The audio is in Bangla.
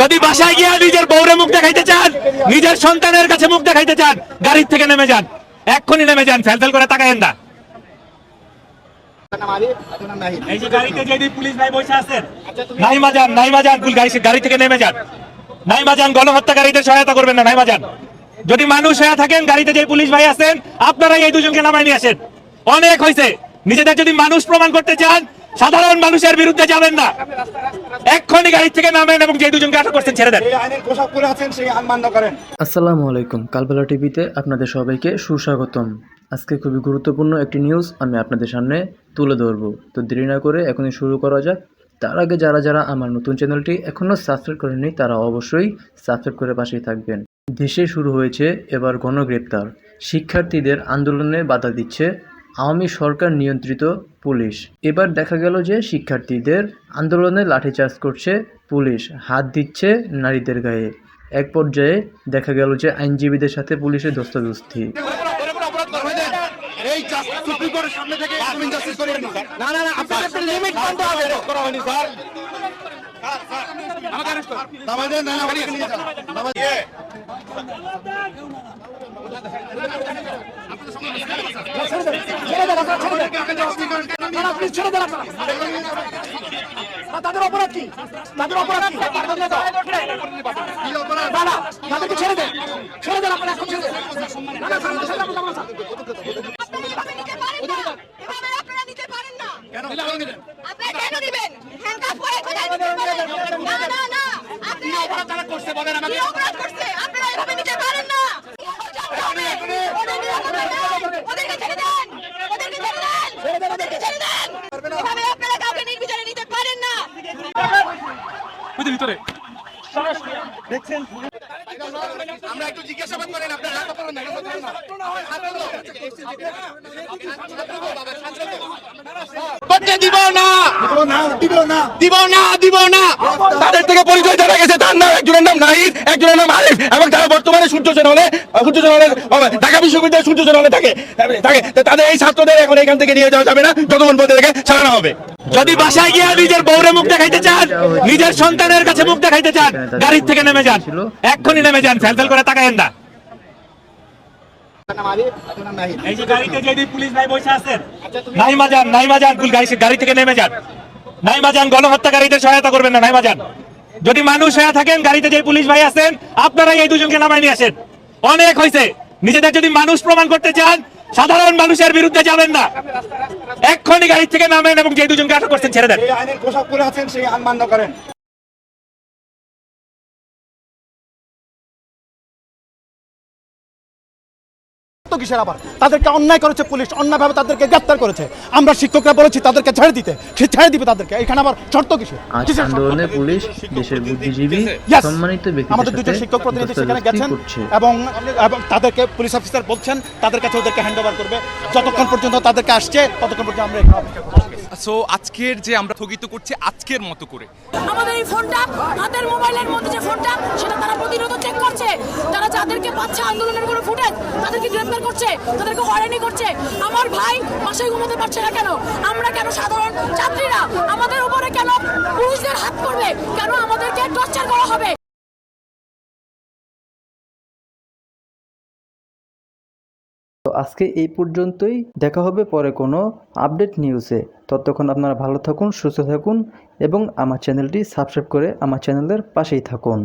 যদি বাসায় গিয়ে নিজের বউরে মুখ দেখাইতে চান, নিজের সন্তানের কাছে মুখ দেখাইতে চান, গাড়ির থেকে নেমে যান। এক্ষুনি নেমে যান ফেল ফেল করে তাকায়েন না। এই গাড়ি থেকে নেমে যান। সহায়তা করবেন না যদি মানুষ হয়ে থাকেন, গাড়িতে পুলিশ ভাই আছেন, আপনারাই এই দুজনকে নামায় নিয়ে আসেন। অনেক হয়েছে নিজেদের যদি মানুষ প্রমাণ করতে চান সাধারণ মানুষের বিরুদ্ধে যাবেন না। এক্ষুনি গাড়ি থেকে নামেন এবং যে দুজনকে আটক করছেন ছেড়ে দেন। এই আইনের পোশাক পরে আছেন সেই আইন মান্য করেন। আসসালামু আলাইকুম কালবেলা টিভিতে আপনাদের সবাইকে সুস্বাগতম। আজকে খুবই গুরুত্বপূর্ণ একটি নিউজ আমি আপনাদের সামনে তুলে ধরবো। তো দেরি না করে এখনই শুরু করা যাক। তার আগে যারা যারা আমার নতুন চ্যানেলটি এখনও সাবস্ক্রাইব করেনি তারা অবশ্যই সাবস্ক্রাইব করে পাশেই থাকবেন। দেশে শুরু হয়েছে এবার গণগ্রেপ্তার। শিক্ষার্থীদের আন্দোলনে বাধা দিচ্ছে আওয়ামী সরকার নিয়ন্ত্রিত পুলিশ। এবার দেখা গেল যে শিক্ষার্থীদের আন্দোলনে লাঠিচার্জ করছে পুলিশ হাত দিচ্ছে নারীদের গায়ে। এক পর্যায়ে দেখা গেল যে আইনজীবীদের সাথে পুলিশের দস্তাদস্তি। এই তাদের অপরাধ কি তাদের অপরাধ কি না। তাদেরকে ছেড়ে দেন ছেড়ে দেন আপনারা এখন ছেড়ে দেন না না। ছেড়ে দেন, ছেড়ে দেন, ছেড়ে দেন, ছেড়ে দেন। এভাবে আপনারা নিতে পারেন না এভাবে আপনারা নিতে পারেন না আপনারা কেন দিবেন হ্যান্ডকাপ পরে কোথায় দিতে পারেন না না না আপনি অপরাধ তারা করছে বলেন আমাকে অপরাধ করছে আপনারা এভাবে নিতে পারেন না ওদের নিয়ে কথা বলেন। ওদেরকে ছেড়ে দেন ওদেরকে ছেড়ে দেন ওদেরকে ছেড়ে দেন এভাবে আপনারা কাউকে নির্বিচারে নিতে পারেন না আমরা একটু জিজ্ঞাসাবাদ করেন আপনার হাত না। দিব না। দিব না দিব না। তাদের থেকে পরিচয় জানা গেছে তার নাম একজনের নাম নাহিদ একজনের নাম আরিফ এবং তারা বর্তমানে সূর্য চ্যানেলে সূর্য চ্যানেলে ঢাকা বিশ্ববিদ্যালয় সূর্য চ্যানেলে থাকে। থাকে। তাদের এই ছাত্রদের এখন এখান থেকে নিয়ে যাওয়া যাবে না। যতক্ষণ পর্যন্ত এদেরকে ছাড়ানো হবে। যদি বাসায় গিয়ে নিজের বউরে মুখ দেখাইতে চান নিজের সন্তানের কাছে মুখ দেখাইতে চান গাড়ির থেকে নেমে যান। এক্ষুনি নেমে যান ফেল ফেল করে তাকায়েন না। এই যে গাড়িতে যে পুলিশ ভাই বসে আছেন নাইমা যান নাইমা যান গাড়ি গাড়ি থেকে নেমে যান। নাইমা যান গণহত্যাকারীদের সহায়তা করবেন না নাইমা যান। যদি মানুষ হয়ে থাকেন, গাড়িতে যে পুলিশ ভাই আছেন, আপনারাই এই দুজনকে নামায় নিয়ে আসেন। অনেক হয়েছে। নিজেদের যদি মানুষ প্রমাণ করতে চান, সাধারণ মানুষের বিরুদ্ধে যাবেন না। এক্ষুনি গাড়ি থেকে নামেন এবং যে দুজনকে আটক করছেন, ছেড়ে দেন। করেন। তো কিসের আবার? তাদেরকে অন্যায় করেছে পুলিশ অন্যায়ভাবে তাদেরকে গ্রেপ্তার করেছে। আমরা শিক্ষকরা বলেছি তাদেরকে ছেড়ে দিতে সে ছেড়ে দিবে তাদেরকে। এখানে আবার শর্ত কিসের? আন্দোলনে পুলিশ দেশের বুদ্ধিজীবী সম্মানিত ব্যক্তি আমাদের দুজন শিক্ষক প্রতিনিধি সেখানে গেছেন এবং এবং তাদেরকে পুলিশ অফিসার বলছেন তাদের কাছে ওদেরকে হ্যান্ড ওভার করবে। যতক্ষণ পর্যন্ত তাদেরকে আসছে ততক্ষণ পর্যন্ত আমরা এখানে অপেক্ষা করব। সো আজকের যে আমরা স্থগিত করছি আজকের মতো করে। আমাদের এই ফোনটা হাতের মোবাইলের মধ্যে যে ফোনটা, সেটা তারা প্রতিরোধ চেক করছে। তারা যাদেরকে পাচ্ছে আন্দোলনের কোনো ফুটেজ তাদেরকে গ্রেফতার করছে, তাদেরকে হয়রানি করছে। আমার ভাই বাসায় ঘুমাতে পারছে না কেন? আমরা কেন সাধারণ ছাত্রীরা আমাদের উপরে কেন পুলিশদের হাত করবে কেন আমাদেরকে টর্চার করা হবে? আজকে এই পর্যন্তই। দেখা হবে পরে কোনো আপডেট নিউজে। ততক্ষণ আপনারা ভালো থাকুন, সুস্থ থাকুন এবং আমার চ্যানেলটি সাবস্ক্রাইব করে আমার চ্যানেলের পাশেই থাকুন।